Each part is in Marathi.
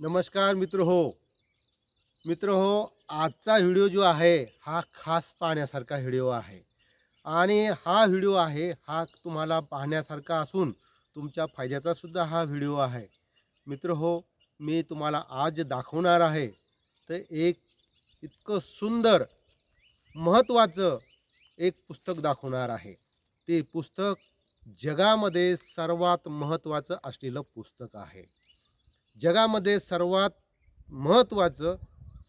नमस्कार मित्र हो. मित्र हो आजचा व्हिडिओ जो आहे हा खास पाहण्यासारखा व्हिडिओ आहे. आणि हा व्हिडिओ आहे हा तुम्हाला पाहण्यासारखा असून तुमच्या फायद्याचा सुद्धा हा व्हिडिओ आहे. मित्र हो मी तुम्हाला आज दाखवणार आहे तर एक इतकं सुंदर महत्त्वाचं एक पुस्तक दाखवणार आहे. ते पुस्तक जगामध्ये सर्वात महत्त्वाचं असलेलं पुस्तक आहे. जगामध्ये सर्वात महत्त्वाचं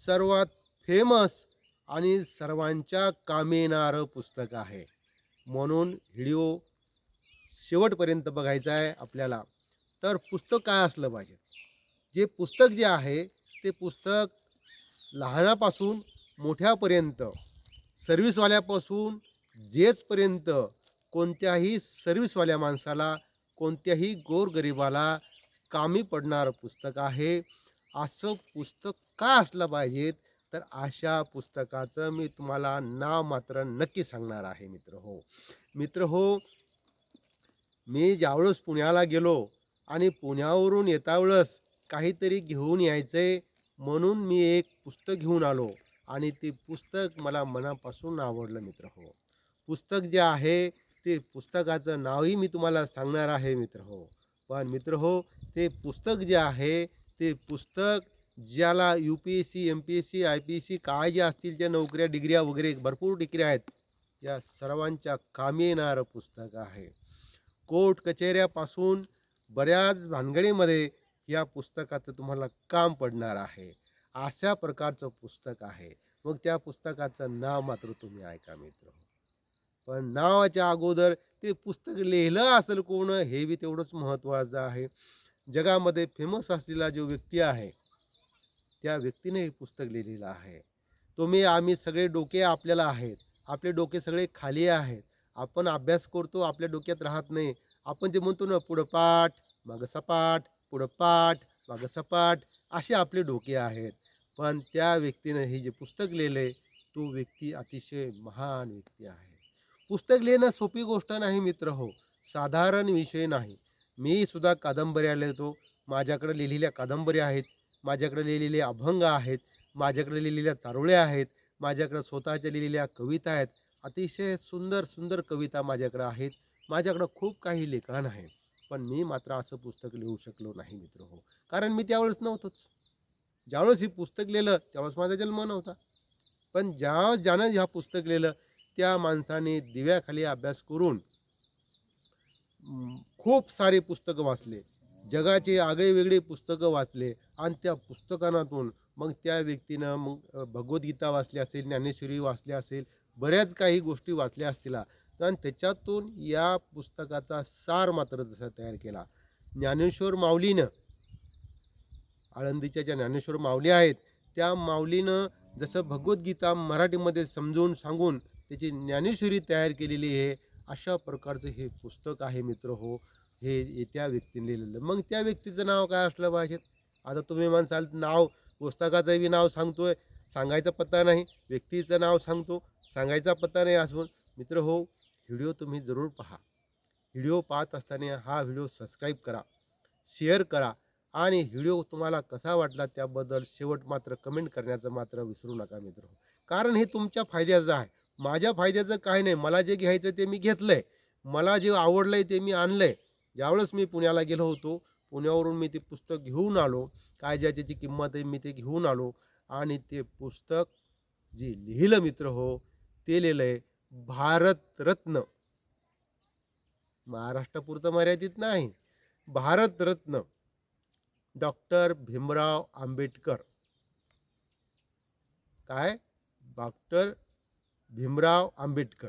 सर्वात फेमस आणि सर्वांच्या कामी येणारं पुस्तक आहे. म्हणून व्हिडिओ शेवटपर्यंत बघायचा आहे आपल्याला. तर पुस्तक काय असलं पाहिजे? जे पुस्तक जे आहे ते पुस्तक लहानापासून मोठ्यापर्यंत सर्व्हिसवाल्यापासून जेचपर्यंत कोणत्याही सर्व्हिसवाल्या माणसाला कोणत्याही गोरगरिबाला कामी पडणारं पुस्तक आहे. असं पुस्तक का असलं पाहिजेत? तर अशा पुस्तकाचं मी तुम्हाला नाव मात्र नक्की सांगणार आहे मित्र हो. मित्र हो मी ज्यावेळेस पुण्याला गेलो आणि पुण्यावरून येता वेळेस काहीतरी घेऊन यायचंय म्हणून मी एक पुस्तक घेऊन आलो आणि ते पुस्तक मला मनापासून आवडलं मित्र हो. पुस्तक जे आहे ते पुस्तकाचं नावही मी तुम्हाला सांगणार आहे मित्र हो. पण मित्र हो ते पुस्तक जे आहे ते पुस्तक ज्याला U P S C M P S C I P S C काय जे असतील ज्या नोकऱ्या डिग्र्या वगैरे भरपूर डिग्र्या आहेत या सर्वांच्या कामी येणारं पुस्तक आहे. कोर्ट कचेऱ्यापासून बऱ्याच भानगडीमध्ये या पुस्तकाचं तुम्हाला काम पडणार आहे. अशा प्रकारचं पुस्तक आहे. मग त्या पुस्तकाचं नाव मात्र तुम्ही ऐका मित्र हो. पण नावाच्या अगोदर ते पुस्तक लिहिलं असेल कोण हे बी तेवढंच महत्त्वाचं आहे. जगामध्ये फेमस असलेला जो व्यक्ती आहे त्या व्यक्तीने हे पुस्तक लिहिलेलं आहे. तुम्ही आम्ही सगळे डोके आपल्याला आहेत. आपले डोके सगळे खाली आहेत. आपण अभ्यास करतो आपल्या डोक्यात राहत नाही. आपण जे म्हणतो ना पुढं पाठ मागं सपाट पुढं पाठ मागं सपाट असे आपले डोके आहेत. पण त्या व्यक्तीने हे जे पुस्तक लिहिले तो व्यक्ती अतिशय महान व्यक्ती आहे. पुस्तक लिहिणं सोपी गोष्ट नाही मित्र हो. साधारण विषय नाही. मी सुद्धा कादंबऱ्या लिहितो माझ्याकडे लिहिलेल्या कादंबऱ्या आहेत. माझ्याकडे लिहिलेले अभंग आहेत. माझ्याकडे लिहिलेल्या चारोळ्या आहेत. माझ्याकडे स्वतःच्या लिहिलेल्या कविता आहेत. अतिशय सुंदर सुंदर कविता माझ्याकडे आहेत. माझ्याकडं खूप काही लिखाण आहे. पण मी मात्र असं पुस्तक लिहू शकलो नाही मित्र हो. कारण मी त्यावेळेस नव्हतोच. ज्यावेळेस हे पुस्तक लिहिलं त्यावेळेस माझा जन्म नव्हता. पण ज्या ज्यानं ह्या पुस्तक लिहिलं त्या माणसाने दिव्याखाली अभ्यास करून खूप सारे पुस्तकं वाचले. जगाचे आगळेवेगळे पुस्तकं वाचले आणि त्या पुस्तकांतून मग त्या व्यक्तीनं मग भगवद्गीता वाचली असेल ज्ञानेश्वरी वाचली असेल बऱ्याच काही गोष्टी वाचल्या असतील. आणि त्याच्यातून या पुस्तकाचा सार मात्र जसा तयार केला. ज्ञानेश्वर माऊलीनं आळंदीच्या ज्या ज्ञानेश्वर माऊली आहेत त्या माऊलीनं जसं भगवद्गीता मराठीमध्ये समजून सांगून त्याची ज्ञानेश्वरी तयार केलेली आहे. अशा प्रकारचं हे पुस्तक आहे मित्र हो. हे त्या व्यक्तीने लिहिलेलं. मग त्या व्यक्तीचं नाव काय असलं पाहिजे? आता तुम्ही म्हणसाल नाव पुस्तकाचं बी नाव सांगतोय. सांगायचा पत्ता नाही. व्यक्तीचं नाव सांगतो. सांगायचा पत्ता नाही असून. मित्र हो व्हिडिओ तुम्ही जरूर पहा. व्हिडिओ पाहत असताना हा व्हिडिओ सबस्क्राईब करा. शेअर करा. आणि व्हिडिओ तुम्हाला कसा वाटला त्याबद्दल शेवट मात्र कमेंट करण्याचं मात्र विसरू नका मित्र हो. कारण हे तुमच्या फायद्याचं आहे. माझ्या फायद्याचं काही नाही. मला जे घ्यायचं ते मी घेतलंय. मला जे आवडलंय ते मी आणलंय. ज्यावेळेस मी पुण्याला गेलो होतो पुण्यावरून मी ते पुस्तक घेऊन आलो. काय ज्याची जी किंमत आहे मी ते घेऊन आलो. आणि ते पुस्तक जे लिहिलं मित्र हो ते लिहिलंय भारतरत्न. महाराष्ट्रापुरतं मर्यादित नाही. भारतरत्न. डॉक्टर भीमराव आंबेडकर. काय? डॉक्टर भीमराव आंबेडकर.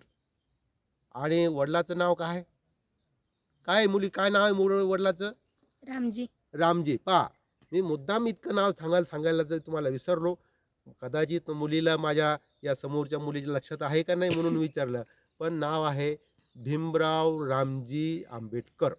आणि वडिलाचं नाव काय? काय मुली काय नाव आहे मुलं वडिलाचं? रामजी. रामजी. पा मी मुद्दाम इतकं नाव सांगायला सांगायला जर तुम्हाला विसरलो कदाचित मुलीला माझ्या या समोरच्या मुलीच्या लक्षात आहे का नाही म्हणून विचारलं. पण नाव आहे भीमराव रामजी आंबेडकर.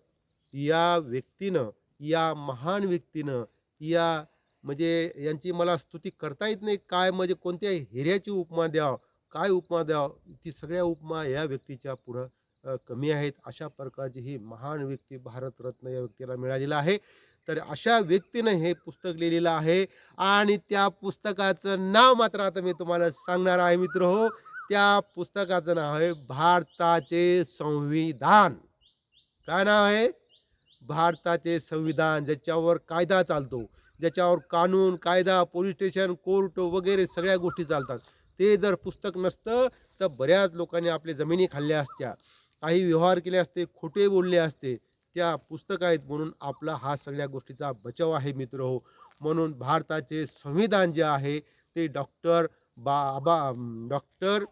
या व्यक्तीनं या महान व्यक्तीनं या म्हणजे यांची मला स्तुती करता येत नाही. काय म्हणजे कोणत्या हिऱ्याची उपमा द्यावं? काय उपमा द्यावं? ती सगळ्या उपमा या व्यक्तीच्या पुढं कमी आहेत. अशा प्रकारची ही महान व्यक्ती भारतरत्न या व्यक्तीला मिळालेला आहे. तर अशा व्यक्तीनं हे पुस्तक लिहिलेलं आहे आणि त्या पुस्तकाचं नाव मात्र आता मी तुम्हाला सांगणार आहे मित्र हो. त्या पुस्तकाचं नाव आहे भारताचे संविधान. काय नाव आहे? भारताचे संविधान ज्याच्यावर कायदा चालतो ज्याच्यावर कानून कायदा पोलीस स्टेशन कोर्ट वगैरे सगळ्या गोष्टी चालतात. ते जर पुस्तक नसतं तर बऱ्याच लोकांनी आपल्या जमिनी खाल्ल्या असत्या. काही व्यवहार केले असते खोटे बोलले असते. त्या पुस्तक आहेत म्हणून आपला हा सगळ्या गोष्टीचा बचाव आहे मित्र हो. म्हणून भारताचे संविधान जे आहे ते doctor Baba doctor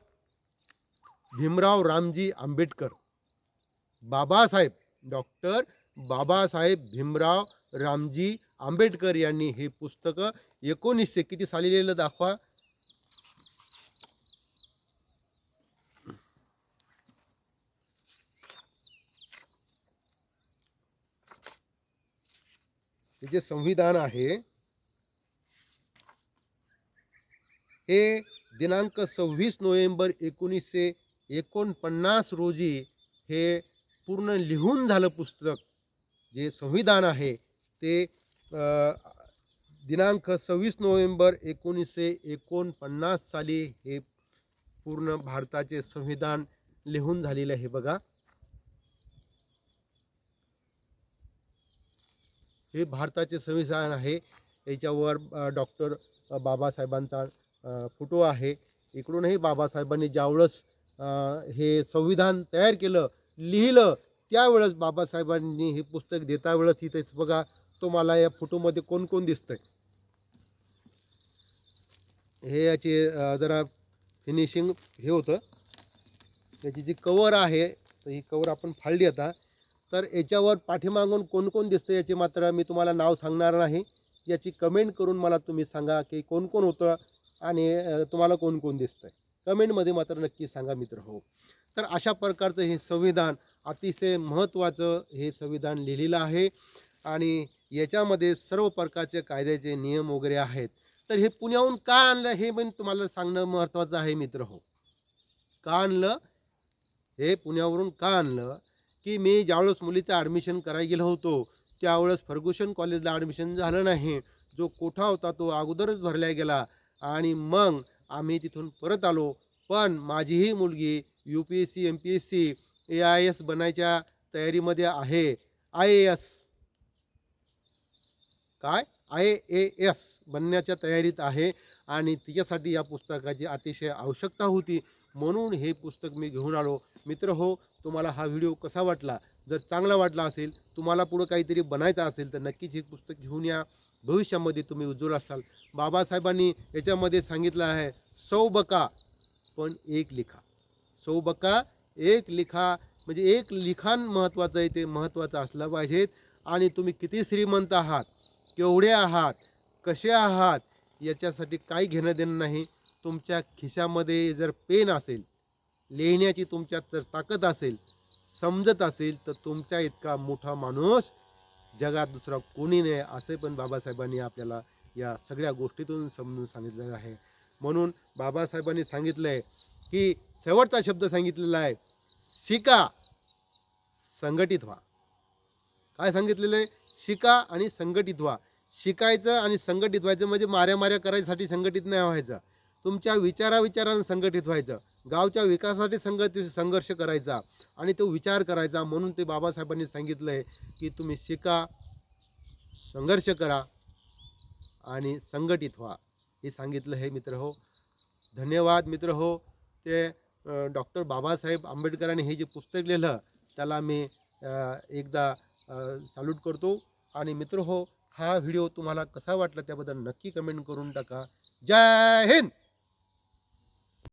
Bhimrao Ramji Ambedkar. Babasaheb doctor Babasaheb Bhimrao Ramji Ambedkar यांनी हे पुस्तकं एकोणीसशे किती साली लिहिलं दाखवा? हे जे संविधान आहे हे दिनांक सव्वीस नोव्हेंबर एकोणीसशे एकोणपन्नास रोजी हे पूर्ण लिहून झालं पुस्तक. जे संविधान आहे ते दिनांक सव्वीस नोव्हेंबर एकोणीसशे एकोणपन्नास साली हे पूर्ण भारताचे संविधान लिहून झालेलं आहे बघा. हे भारताचे संविधान आहे. याच्यावर डॉक्टर बाबासाहेबांचा फोटो आहे. इकडूनही बाबासाहेबांनी ज्यावेळेस हे संविधान तयार केलं लिहिलं त्यावेळेस बाबासाहेबांनी हे पुस्तक देता वेळेस इथेच बघा तुम्हाला या फोटोमध्ये कोण कोण दिसतंय? हे याचे जरा फिनिशिंग हे होतं. याची जी कवर आहे तर ही कवर आपण फाडली आता. तर याच्यावर पाठीमागून कोण कोण दिसतं याचे मात्र मी तुम्हाला नाव सांगणार नाही. याची कमेंट करून मला तुम्ही सांगा की कोण कोण होतं आणि तुम्हाला कोण कोण आहे कमेंटमध्ये मात्र नक्की सांगा मित्र हो. तर अशा प्रकारचं हे संविधान अतिशय महत्त्वाचं हे संविधान लिहिलेलं आहे आणि याच्यामध्ये सर्व प्रकारचे कायद्याचे नियम वगैरे आहेत. तर हे पुण्याहून का आणलं हे पण तुम्हाला सांगणं महत्त्वाचं आहे मित्र हो. का आणलं? हे पुण्यावरून का आणलं? की मी ज्यावेळेस मुलीचं ॲडमिशन करायला गेलो होतो त्यावेळेस फर्ग्युशन कॉलेजला ॲडमिशन झालं नाही. जो कोठा होता तो अगोदरच भरला गेला. आणि मग आम्ही तिथून परत आलो. पण माझीही मुलगी U P S C M P S C A I S बनायच्या तयारीमध्ये आहे. आय ए एस काय? आय ए एस बनण्याच्या तयारीत आहे. आणि तिच्यासाठी या पुस्तकाची अतिशय आवश्यकता होती. म्हणून हे पुस्तक मी घेऊन आलो. मित्र हो तुम्हाला हा व्हिडिओ कसा वाटला? जर चांगला वाटला असेल तुम्हाला पुढं काहीतरी बनायचं असेल तर नक्कीच हे पुस्तक घेऊन या. भविष्यामध्ये तुम्ही उज्ज्वल असाल. बाबासाहेबांनी याच्यामध्ये सांगितलं आहे सौ बका पण एक लिखा. सौ बका एक लिखा म्हणजे एक लिखाण महत्त्वाचं आहे ते महत्त्वाचं असलं पाहिजेत. आणि तुम्ही किती श्रीमंत आहात केवढे आहात कसे आहात याच्यासाठी काही घेणं देणं नाही. तुमच्या खिशामध्ये जर पेन असेल लिहिण्याची तुमच्यात जर ताकद असेल समजत असेल तर तुमच्या इतका मोठा माणूस जगात दुसरा कोणी नाही असे पण बाबासाहेबांनी आपल्याला या सगळ्या गोष्टीतून समजून सांगितलेलं आहे. म्हणून बाबासाहेबांनी सांगितलं आहे की शेवटचा शब्द सांगितलेला आहे शिका संघटित व्हा. काय सांगितलेलं आहे? शिका आणि संघटित व्हा. शिकायचं आणि संघटित व्हायचं म्हणजे माऱ्या माऱ्या करायसाठी संघटित नाही व्हायचं. तुमच्या विचारा विचारानं संघटित व्हायचं. गावच्या विकासासाठी संघटित संघर्ष करायचा आणि तो विचार करायचा म्हणून ते बाबासाहेबांनी सांगितलं आहे की तुम्ही शिका संघर्ष करा आणि संघटित व्हा. हे सांगितलं हे मित्र हो. धन्यवाद मित्र हो. ते डॉक्टर बाबासाहेब आंबेडकरांनी हे जे पुस्तक लिहिलं त्याला मी एकदा सॅल्यूट करतो. आणि मित्र हो हा व्हिडिओ तुम्हाला कसा वाटला त्याबद्दल नक्की कमेंट करून टाका. जय हिंद!